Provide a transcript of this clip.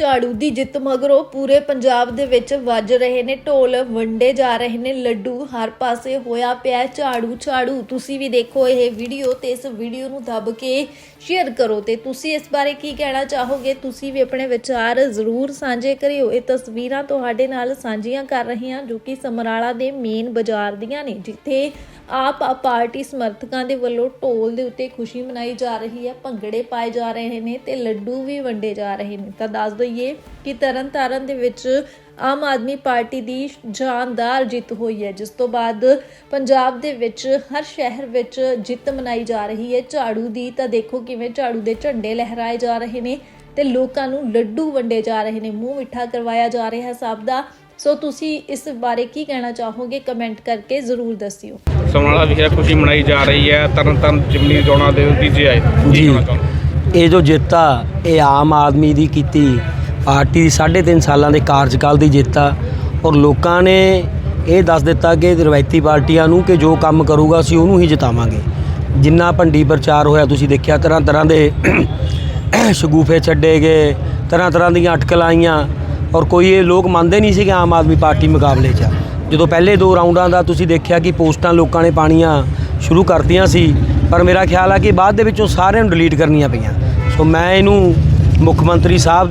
ਝਾੜੂ ਦੀ ਜਿੱਤ, ਮਗਰੋਂ ਪੂਰੇ ਪੰਜਾਬ ਦੇ ਵਿੱਚ ਵੱਜ ਰਹੇ ਨੇ ਢੋਲ, ਵੰਡੇ ਜਾ ਰਹੇ ਨੇ ਲੱਡੂ, ਹਰ ਪਾਸੇ ਹੋਇਆ ਪਿਆ ਝਾੜੂ ਝਾੜੂ। ਤੁਸੀਂ ਵੀ ਦੇਖੋ ਇਹ ਵੀਡੀਓ ਤੇ ਇਸ ਵੀਡੀਓ ਨੂੰ ਦੱਬ ਕੇ ਸ਼ੇਅਰ ਕਰੋ ਤੇ ਤੁਸੀਂ ਇਸ ਬਾਰੇ ਕੀ ਕਹਿਣਾ ਚਾਹੋਗੇ? ਤੁਸੀਂ ਵੀ ਆਪਣੇ ਵਿਚਾਰ ਜ਼ਰੂਰ ਸਾਂਝੇ ਕਰਿਓ। ਇਹ ਤਸਵੀਰਾਂ ਤੁਹਾਡੇ ਨਾਲ ਸਾਂਝੀਆਂ ਕਰ ਰਹੇ ਹਾਂ ਜੋ ਕਿ ਸਮਰਾਲਾ ਦੇ ਮੇਨ ਬਾਜ਼ਾਰ ਦੀਆਂ ਨੇ, ਜਿੱਥੇ ਆਪ ਪਾਰਟੀ ਸਮਰਥਕਾਂ ਦੇ ਵੱਲੋਂ ਢੋਲ ਦੇ ਉੱਤੇ ਖੁਸ਼ੀ ਮਨਾਈ ਜਾ ਰਹੀ ਹੈ, ਭੰਗੜੇ ਪਾਏ ਜਾ ਰਹੇ ਨੇ ਤੇ ਲੱਡੂ ਵੀ ਵੰਡੇ ਜਾ ਰਹੇ ਨੇ। ਤਾਂ ਦੱਸ ਦਿਓ ਦਈਏ ਕਿ ਤਰਨਤਾਰਨ ਦੇ ਵਿੱਚ ਆਮ ਆਦਮੀ ਪਾਰਟੀ ਦੀ ਸ਼ਾਨਦਾਰ ਜਿੱਤ ਹੋਈ ਹੈ। ਜਿਸ ਤੋਂ ਬਾਅਦ ਪੰਜਾਬ ਦੇ ਵਿੱਚ ਹਰ ਸ਼ਹਿਰ ਵਿੱਚ ਜਿੱਤ ਮਨਾਈ ਜਾ ਰਹੀ ਹੈ। ਝਾੜੂ ਦੀ ਤਾਂ ਦੇਖੋ ਕਿਵੇਂ ਝਾੜੂ ਦੇ ਝੰਡੇ ਲਹਿਰਾਏ ਜਾ ਰਹੇ ਨੇ ਤੇ ਲੋਕਾਂ ਨੂੰ ਲੱਡੂ ਵੰਡੇ ਜਾ ਰਹੇ ਨੇ ਮੂੰਹ ਮਿੱਠਾ ਕਰਵਾਇਆ ਜਾ ਰਿਹਾ ਹੈ ਸਭ ਦਾ ਸੋ ਤੁਸੀਂ ਇਸ ਬਾਰੇ ਕੀ ਕਹਿਣਾ ਚਾਹੋਗੇ ਕਮੈਂਟ ਕਰਕੇ ਜ਼ਰੂਰ ਦੱਸਿਓ। ਸਮਰਾਲਾ ਵਿਖੇ ਖੁਸ਼ੀ ਮਨਾਈ ਜਾ ਰਹੀ ਹੈ। ਤਰਨ ਤਾਰਨ ਜਿਮਨੀ ਚੋਣਾਂ ਦੇ ਨਤੀਜੇ ਆਏ। ਜੀ? ਇਹ ਜੋ ਜਿੱਤ ਆ ਇਹ ਆਮ ਆਦਮੀ ਦੀ ਕੀਤੀ ਪਾਰਟੀ ਦੀ 3.5 ਸਾਲਾਂ ਦੇ ਕਾਰਜਕਾਲ ਦੀ ਜਿੱਤ ਆ। ਔਰ ਲੋਕਾਂ ਨੇ ਇਹ ਦੱਸ ਦਿੱਤਾ ਕਿ ਰਵਾਇਤੀ ਪਾਰਟੀਆਂ ਨੂੰ ਕਿ ਜੋ ਕੰਮ ਕਰੂਗਾ ਅਸੀਂ ਉਹਨੂੰ ਹੀ ਜਿਤਾਵਾਂਗੇ। ਜਿੰਨਾ ਭੰਡੀ ਪ੍ਰਚਾਰ ਹੋਇਆ ਤੁਸੀਂ ਦੇਖਿਆ ਤਰ੍ਹਾਂ ਤਰ੍ਹਾਂ ਦੇ ਸ਼ਗੂਫੇ ਛੱਡੇ ਗਏ, ਤਰ੍ਹਾਂ ਤਰ੍ਹਾਂ ਦੀਆਂ ਅਟਕਲਾਂ ਆਈਆਂ। ਔਰ ਕੋਈ ਇਹ ਲੋਕ ਮੰਨਦੇ ਨਹੀਂ ਸੀ ਕਿ ਆਮ ਆਦਮੀ ਪਾਰਟੀ ਮੁਕਾਬਲੇ 'ਚ ਜਦੋਂ ਪਹਿਲੇ ਦੋ ਰਾਉਂਡਾਂ ਦਾ ਤੁਸੀਂ ਦੇਖਿਆ ਕਿ ਪੋਸਟਾਂ ਲੋਕਾਂ ਨੇ ਪਾਣੀਆਂ ਸ਼ੁਰੂ ਕਰਤੀਆਂ ਸੀ, ਪਰ ਮੇਰਾ ਖਿਆਲ ਆ ਕਿ ਬਾਅਦ ਦੇ ਵਿੱਚੋਂ ਸਾਰਿਆਂ ਨੂੰ ਡਿਲੀਟ ਕਰਨੀਆਂ ਪਈਆਂ। ਸੋ ਮੈਂ ਇਹਨੂੰ ਮੁੱਖ ਮੰਤਰੀ ਸਾਹਿਬ